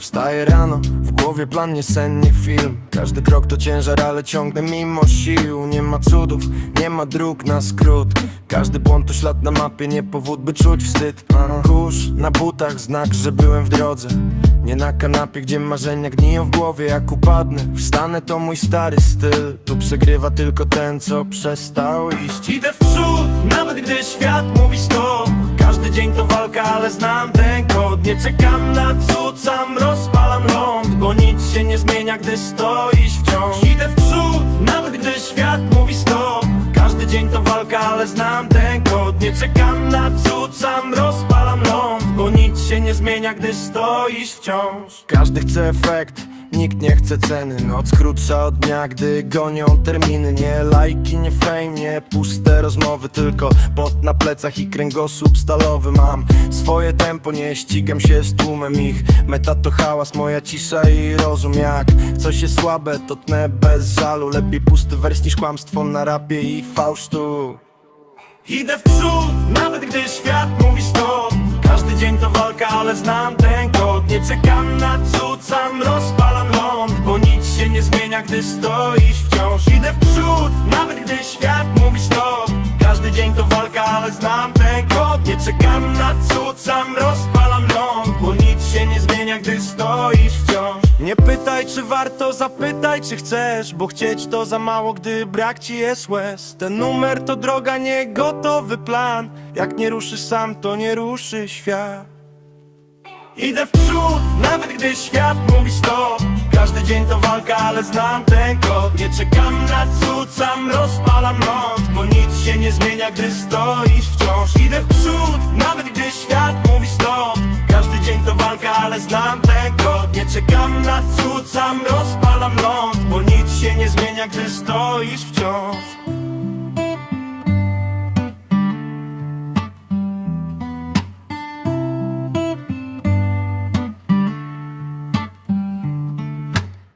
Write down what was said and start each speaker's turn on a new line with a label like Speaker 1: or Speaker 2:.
Speaker 1: Wstaję rano, w głowie plan nie sen, nie film. Każdy krok to ciężar, ale ciągnę mimo sił. Nie ma cudów, nie ma dróg na skrót. Każdy błąd to ślad na mapie, nie powód by czuć wstyd. Kurz na butach, znak, że byłem w drodze. Nie na kanapie, gdzie marzenia gniją w głowie Jak upadnę, wstanę to mój stary styl. Tu przegrywa tylko ten, co przestał iść.
Speaker 2: Idę w przód, nawet gdy świat mówi stop. Każdy dzień to walka, ale znam ten kod Nie czekam na cud, sam rozpalam ląd Bo nic się nie zmienia, gdy stoisz wciąż. Idę w przód, nawet gdy świat mówi stop. Każdy dzień to walka, ale znam ten kod. Nie czekam na cud, sam rozpalam nie zmienia, gdy stoisz wciąż.
Speaker 1: Każdy chce efekt, nikt nie chce ceny. Noc krótsza od dnia, gdy gonią terminy. Nie lajki, nie fame, nie puste rozmowy Tylko pot na plecach i kręgosłup stalowy. Mam swoje tempo, nie ścigam się z tłumem ich. Meta to hałas, moja cisza i rozum. Jak coś jest słabe, to tnę bez żalu. Lepiej pusty wers niż kłamstwo na rapie i fałsztu.
Speaker 2: Idę w przód, nawet gdy świat mówi stop. Każdy dzień to walka, ale znam ten kod. Nie czekam na cud, sam rozpalam ląd Bo nic się nie zmienia, gdy stoisz wciąż. Idę w przód, nawet gdy świat mówi stop. Każdy dzień to walka, ale znam ten kod. Nie czekam na cud, sam rozpalam ląd Bo nic się nie zmienia, gdy stoisz wciąż.
Speaker 1: Nie pytaj czy warto, zapytaj czy chcesz Bo chcieć to za mało, gdy brak ci jest łez. Ten numer to droga, nie gotowy plan. Jak nie ruszysz sam, to nie ruszy świat
Speaker 2: Idę w przód, nawet gdy świat mówi stop. Każdy dzień to walka, ale znam ten kod. Nie czekam na cud, sam rozpalam ląd Bo nic się nie zmienia, gdy stoisz wciąż. Idę w przód, nawet gdy świat mówi stop. Każdy dzień to walka, ale znam ten kod. Nie czekam na cud, sam rozpalam ląd Bo nic się nie zmienia, gdy stoisz wciąż